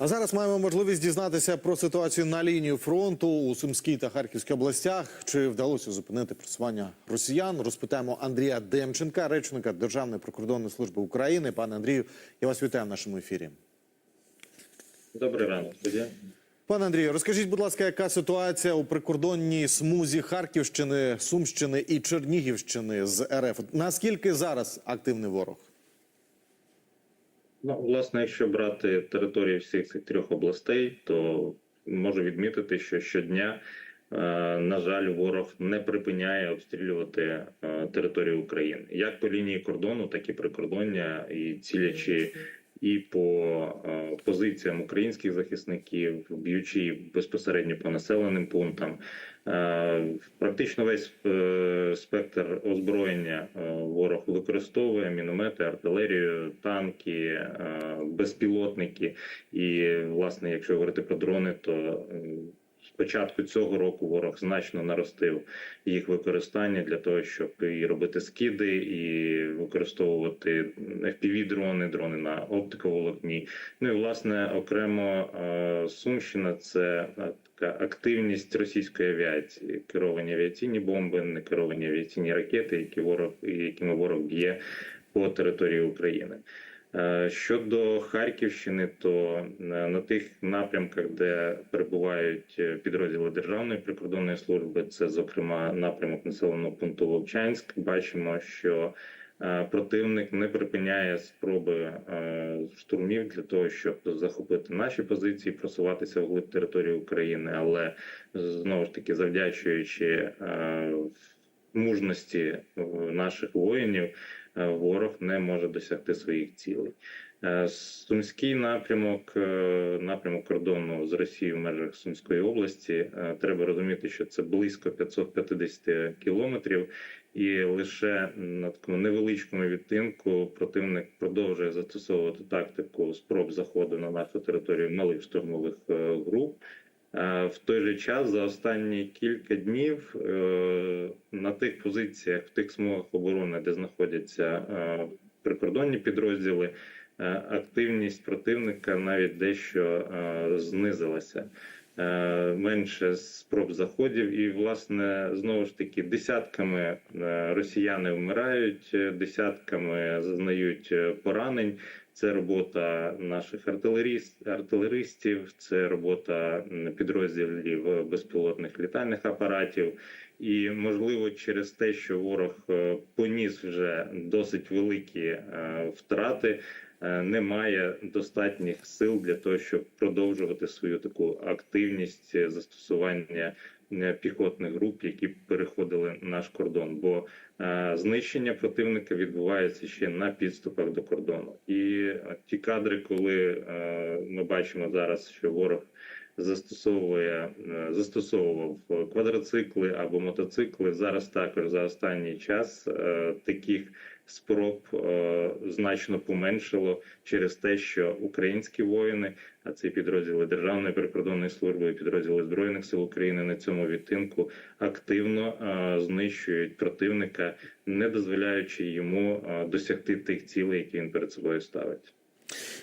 А зараз маємо можливість дізнатися про ситуацію на лінії фронту у Сумській та Харківській областях. Чи вдалося зупинити просування росіян? Розпитаємо Андрія Демченка, речника Державної прикордонної служби України. Пане Андрію, я вас вітаю в нашому ефірі. Добрий ранок, студія. Пане Андрію, розкажіть, будь ласка, яка ситуація у прикордонній смузі Харківщини, Сумщини і Чернігівщини з РФ? Наскільки зараз активний ворог? Ну, власне, якщо брати території всіх цих трьох областей, то можу відмітити, що щодня, е, на жаль, ворог не припиняє обстрілювати е, територію України, як по лінії кордону, так і прикордоння, і цілячи і по е, позиціям українських захисників, б'ючи безпосередньо по населеним пунктам. Е, Практично весь е, спектр озброєння ворог використовує міномети, артилерію, танки, безпілотники. І, власне, якщо говорити про дрони, то початку цього року ворог значно наростив їх використання для того, щоб і робити скиди, і використовувати fpv дрони, дрони на оптиковолокні. Ну і власне окремо е, Сумщина це е, така активність російської авіації, керовані авіаційні бомби, не керовані авіаційні ракети, які ворог якими ворог б'є по території України. Е, Щодо Харківщини, то е, на тих напрямках, де перебувають е, підрозділи Державної прикордонної служби, це зокрема напрямок населеного пункту Вовчанськ, бачимо, що противник не припиняє спроби штурмів для того, щоб захопити наші позиції, просуватися вглиб території України, але знову ж таки завдячуючи мужності е, наших воїнів е, ворог не може досягти своїх цілей. Е, Сумський напрямок, напрямок кордону з Росією в межах Сумської області. Треба розуміти, що це близько 550 кілометрів, і лише на такому невеличкому відтинку противник продовжує застосовувати тактику спроб заходу на нашу територію малих штурмових груп. Е, В той же час за останні кілька днів е, на тих позиціях, в тих смугах оборони, де знаходяться е, прикордонні підрозділи, активність противника навіть дещо знизилася. Менше спроб заходів, і власне знову ж таки десятками росіяни вмирають, десятками зазнають поранень. Це робота наших артилеріст, артилеристів, це робота підрозділів безпілотних літальних апаратів. І можливо, через те, що ворог е, поніс вже досить великі е, втрати, е, немає достатніх сил для того, щоб продовжувати свою таку активність е, застосування е, піхотних груп, які переходили наш кордон. Бо знищення противника відбувається ще на підступах до кордону. І ті кадри, коли ми бачимо зараз, що ворог застосовує застосовував квадроцикли або мотоцикли. Зараз також за останній час таких спроб е, значно поменшило через те, що українські воїни, а це підрозділи Державної прикордонної служби, підрозділи збройних сил України на цьому відтинку активно е, знищують противника, не дозволяючи йому е, досягти тих цілей, які він перед собою ставить.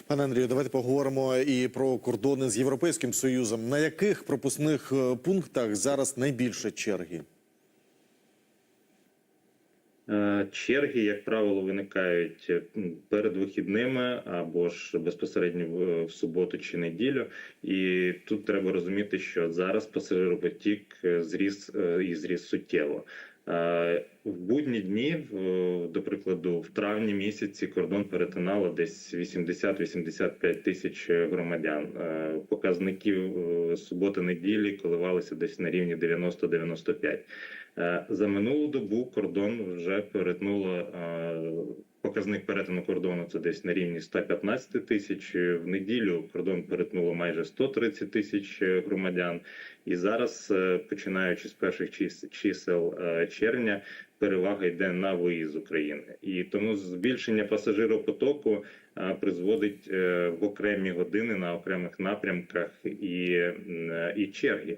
Пане Андрію, давайте поговоримо і про кордони з Європейським Союзом. На яких пропускних пунктах зараз найбільше черги? Е, Черги, як правило, виникають е, перед вихідними або ж безпосередньо в- в суботу чи неділю. І тут треба розуміти, що зараз пасажиропотік е, зріс е, і зріс суттєво. Е, В будні дні, до прикладу, в травні місяці кордон перетинало десь 80-85 тисяч громадян. Е, Показників е, суботи-неділі коливалися десь на рівні 90-95. Е, За минулу добу кордон вже перетнуло показник перетину кордону. Це десь на рівні 115 тисяч. В неділю кордон перетнуло майже 130 тисяч е, громадян. І зараз, е, починаючи з перших чис- чисел е, червня, перевага йде на виїзд з України. І тому збільшення пасажиропотоку призводить в окремі години на окремих напрямках і, і черги.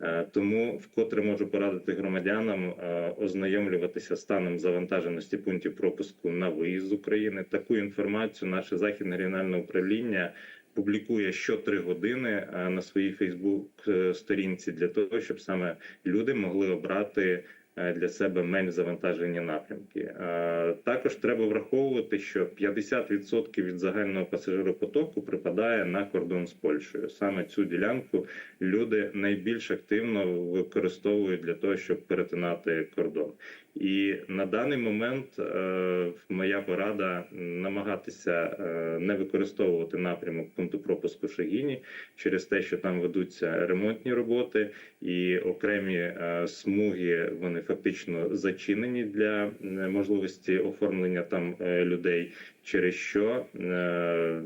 Е, Тому вкотре можу порадити громадянам е, ознайомлюватися станом завантаженості пунктів пропуску на виїзд з України. Таку інформацію наше західне регіональне управління публікує що три години е, на своїй Фейсбук сторінці для того, щоб саме люди могли обрати для себе менш завантажені напрямки. Е, Також треба враховувати, що 50% від загального пасажиропотоку припадає на кордон з Польщею. Саме цю ділянку люди найбільш активно використовують для того, щоб перетинати кордон. І на даний момент е, моя порада намагатися е, не використовувати напрямок пункту пропуску Шагіні через те, що там ведуться ремонтні роботи, і окремі е, смуги вони фактично зачинені для е, можливості оформлення там е, людей, через що е,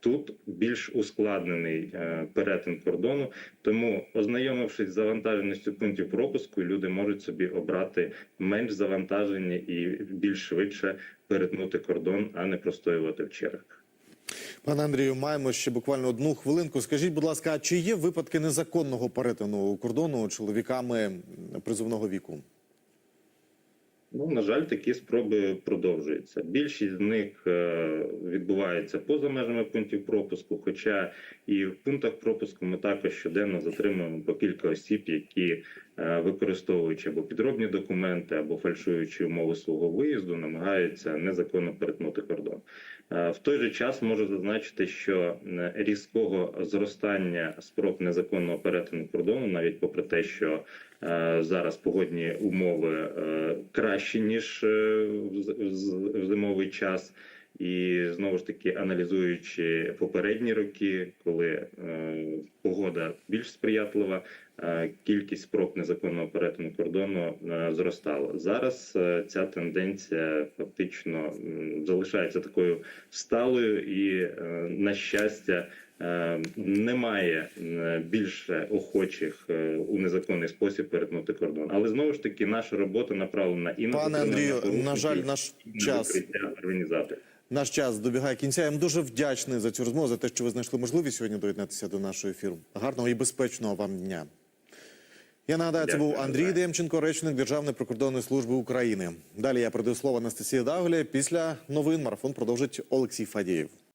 Тут більш ускладнений перетин кордону, тому ознайомившись з завантаженістю пунктів пропуску, люди можуть собі обрати менш завантажені і більш швидше перетнути кордон, а не простоювати в чергах. Пане Андрію, маємо ще буквально одну хвилинку. Скажіть, будь ласка, чи є випадки незаконного перетину кордону чоловіками призовного віку? Ну, на жаль, такі спроби продовжуються. Більшість з них е, відбувається поза межами пунктів пропуску. Хоча і в пунктах пропуску ми також щоденно затримуємо по кілька осіб, які використовуючи або підробні документи, або фальшуючи умови свого виїзду, намагаються незаконно перетнути кордон. Е, В той же час можу зазначити, що е, різкого зростання спроб незаконного перетину кордону, навіть попри те, що е, зараз погодні умови е, кращі ніж е, в зимовий час. І знову ж таки аналізуючи попередні роки, коли е, погода більш сприятлива, е, кількість спроб незаконного перетину кордону е, зростала. Зараз е, ця тенденція фактично залишається такою сталою, і на щастя. Немає більше охочих у незаконний спосіб перетнути кордон, але знову ж таки наша робота направлена і на Пане Андрію, на жаль, наш час організаторів. Наш час добігає кінця. Я вам дуже вдячний за цю розмову, за те, що ви знайшли можливість сьогодні доєднатися до нашого ефіру. Гарного і безпечного вам дня. Я нагадаю, це був Андрій Демченко, речник Державної прикордонної служби України. Далі я передаю слово Анастасії Дагулі. Після новин марафон продовжить Олексій Фадієв.